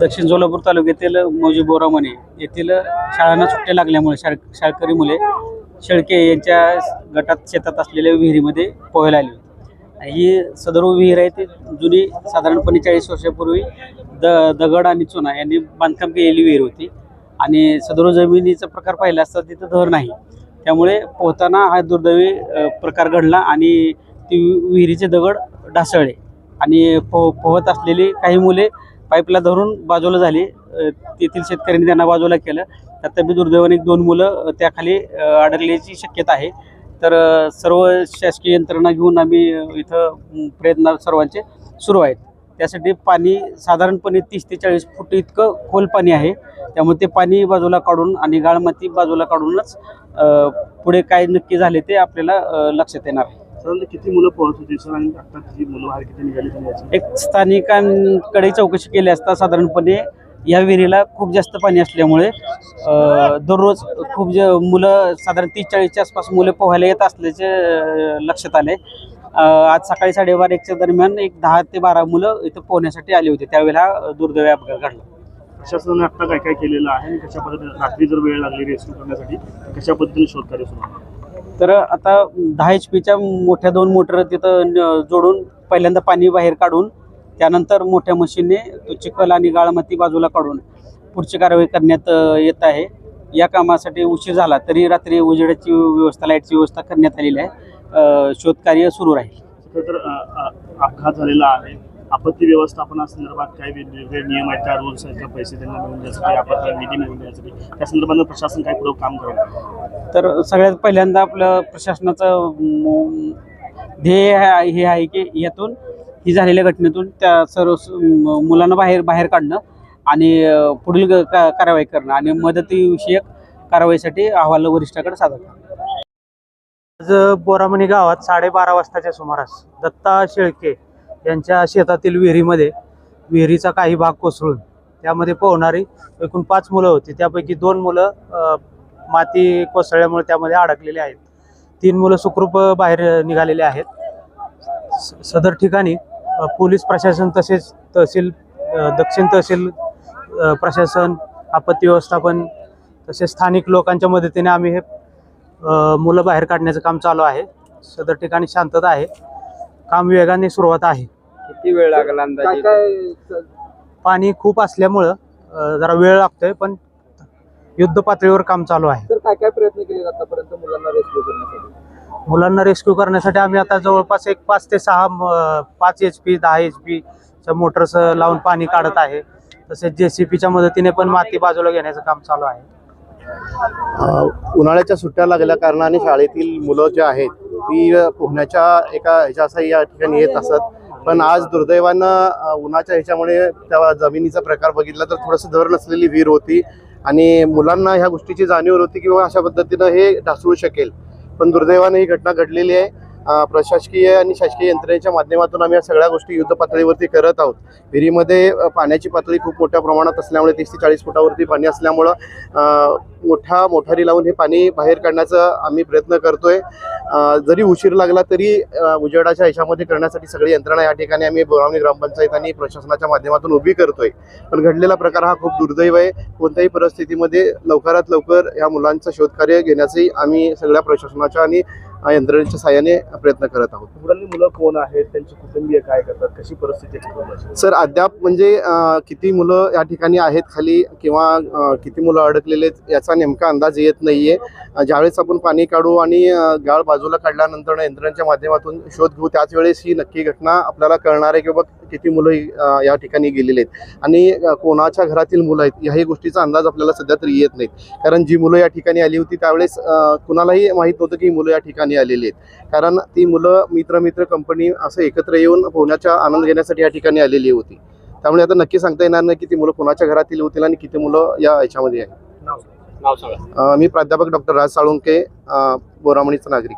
दक्षिण सोलापूर तालुक्यातील मौजी बोरामणे येथील शाळांना सुट्ट्या लागल्यामुळे शाळ शाळकरी मुले शेळके यांच्या गटात शेतात असलेल्या विहिरीमध्ये पोहायला आली होती. ही सदर विहीर आहे ती जुनी साधारणपणे चाळीस वर्षापूर्वी द दगड आणि चुना यांनी बांधकाम केलेली विहीर होती. आणि सदर जमिनीचा प्रकार पाहिला असता तिथं धर नाही. त्यामुळे पोहताना हा दुर्दैवी प्रकार घडला आणि ती विहिरीचे दगड ढासळले. आणि पो पोहत असलेली काही मुले पाईपला धरून बाजूला झाली. तेथील शेतकऱ्यांनी त्यांना बाजूला केलं. त्यात बी दुर्दैवाने दोन मुलं त्याखाली अडकल्याची शक्यता आहे. तर सर्व शासकीय यंत्रणा घेऊन आम्ही इथं प्रयत्न सर्वांचे सुरू आहेत. त्यासाठी पाणी साधारणपणे तीस ते चाळीस फूट इतकं खोल पाणी आहे. त्यामुळे ते पाणी बाजूला काढून आणि गाळमाती बाजूला काढूनच पुढे काय नक्की झाले ते आपल्याला लक्षात येणार आहे. साधारणतः किती मुलं पोहत होती सर? आणि आता जी मुलं बाहेर किती निघाली याची? एक स्थानिकांकडे चौकशी केली असता साधारणपणे या विहिरीला खूप जास्त पाणी असल्यामुळे अ, दररोज खूप ज मुलं साधारण तीस चाळीसच्या आसपास मुलं पोहायला येत असल्याचे अ, लक्षात आले. अ, आज सकाळी साडेबारा एकच्या दरम्यान एक दहा ते बारा मुलं इथं पोहण्यासाठी आली होती. त्यावेळेला हा दुर्दैवी अपघात घडला. प्रशासनाने आता काय काय केलेलं आहे आणि कशा पद्धतीने रात्री जर वेळ लागली रेस्क्यू करण्यासाठी कशा पद्धतीने शोधकार्य सुरू आहे? तर आता दहा एच पीच्या मोठ्या दोन मोटर तिथं न- जोडून पहिल्यांदा पाणी बाहेर काढून त्यानंतर मोठ्या मशीनने तो चिखल आणि गाळमाती बाजूला काढून पुढची कारवाई करण्यात येत आहे. या कामासाठी उशीर झाला तरी रात्री उजेडाची व्यवस्था लाईटची व्यवस्था करण्यात आलेली आहे. शोधकार्य सुरू राहील. तर अपघात झालेला आहे. आपत्ती व्यवस्थापनासंदर्भात काय वेगवेगळे नियम आहेत त्या रूल्स आहेत पैसे त्यांना मिळून द्यायसाठी आपत्ती निधी मिळून द्यायसाठी त्या संदर्भात प्रशासन काय पुढं काम करेल तर सगळ्यात पहिल्यांदा आपलं प्रशासनाचं ध्येय हे आहे की यातून ही झालेल्या घटनेतून त्या सर्व स- म- मुलांना बाहेर बाहेर काढणं आणि पुढील का- कारवाई करणं आणि मदतीविषयक कारवाईसाठी अहवाल वरिष्ठाकडे सादर करणं. आज बोरामणी गावात साडेबारा वाजताच्या सुमारास दत्ता शेळके यांच्या शेतातील विहिरीमध्ये विहिरीचा काही भाग कोसळून त्यामध्ये पोहणारी एकूण पाच मुलं होती. त्यापैकी दोन मुलं माती कोसळल्यामुळे त्यामध्ये अडकलेली आहेत. तीन मुलं सुखरूप बाहेर निघालेले आहेत. स- सदर ठिकाणी पोलीस प्रशासन तसेच तहसील दक्षिण तहसील प्रशासन आपत्ती व्यवस्थापन तसेच स्थानिक लोकांच्या मदतीने आम्ही हे मुलं बाहेर काढण्याचं काम चालू आहे. सदर ठिकाणी शांतता आहे. काम वेगाने सुरुवात आहे. किती वेळ लागला अंदाजे? पाणी खूप असल्यामुळं जरा वेळ लागतोय पण युद्ध पातळीवर काम चालू आहे. तर काय काय प्रयत्न केले आतापर्यंत मुलांना रेस्क्यू करण्यासाठी? मुलांना रेस्क्यू करण्यासाठी आम्ही आता जवळपास एक पाच ते सहा पाच एच पी दहा एच पीच्या मोटर्स लावून पाणी काढत आहे. तसेच जे सी पीच्या मदतीने पण माती बाजूला घेण्याचं काम चालू आहे. उन्हाळ्याच्या सुट्ट्या लागल्या कारणाने शाळेतील मुलं जे आहेत ती पोहण्याच्या एका ह्याच्यासाठी या ठिकाणी येत असत. पण आज दुर्दैवानं उन्हाच्या ह्याच्यामुळे त्या जमिनीचा प्रकार बघितला तर थोडंसं धर नसलेली विहीर होती. आणि मुलांना ह्या गोष्टीची जाणीव होती किंवा अशा पद्धतीनं हे ढासळू शकेल. पण दुर्दैवाने ही घटना घडलेली आहे. प्रशासकीय आणि शासकीय यंत्रणेच्या माध्यमातून आम्ही या सगळ्या गोष्टी युद्ध पातळीवरती करत आहोत. विहिरीमध्ये पाण्याची पातळी खूप मोठ्या प्रमाणात असल्यामुळे तीस ते चाळीस फुटावरती पाणी असल्यामुळं मोठा मोठ्या मोठारी लावून हे पाणी बाहेर काढण्याचा आम्ही प्रयत्न करतोय. जरी उशीर लागला तरी उजेडाच्या यशामध्ये करण्यासाठी सगळी यंत्रणा या ठिकाणी आम्ही बोरावणी ग्रामपंचायत आणि प्रशासनाच्या माध्यमातून उभी करतोय. पण घडलेला प्रकार हा खूप दुर्दैव आहे. कोणत्याही परिस्थितीमध्ये लवकरात लवकर या मुलांचं शोधकार्य घेण्याचंही आम्ही सगळ्या प्रशासनाच्या आणि यंत्रणेच्या साहाय्याने प्रयत्न करत आहोत. मुलांनी मुलं कोण आहेत? त्यांची कुटुंबीय काय करतात? कशी परिस्थिती आहे कुटुंबाची? सर अद्याप म्हणजे अ, किती मुलं या ठिकाणी आहेत खाली किंवा अ, किती मुलं अडकलेले आहेत याचा नेमका अंदाज येत नाहीये. अ, ज्यावेळेस आपण पाणी काढू आणि अ, गाळ बाजूला काढल्यानंतर यंत्रणांच्या माध्यमातून शोध घेऊ त्याच वेळेस ही नक्की घटना आपल्याला कळणार आहे की बाबा किती मुलं ही, अ, या ठिकाणी गेलेले आहेत. आणि अ, कोणाच्या घरातील मुलं आहेत ह्याही गोष्टीचा अंदाज आपल्याला सध्या तरी येत नाहीत. कारण जी मुलं या ठिकाणी आली होती त्यावेळेस अ, कुणालाही माहीत नव्हतं की ही मुलं या ठिकाणी आलेली आहेत. कारण ती मुलं मित्र मित्र कंपनी असं एकत्र येऊन पोहण्याचा आनंद घेण्यासाठी या ठिकाणी आलेली होती. त्यामुळे आता नक्की सांगता येणार नाही की ती मुलं कोणाच्या घरातील होतील आणि किती मुलं या याच्यामध्ये आहेत. मी प्राध्यापक डॉक्टर राज साळुंके बोरामणीचा नागरिक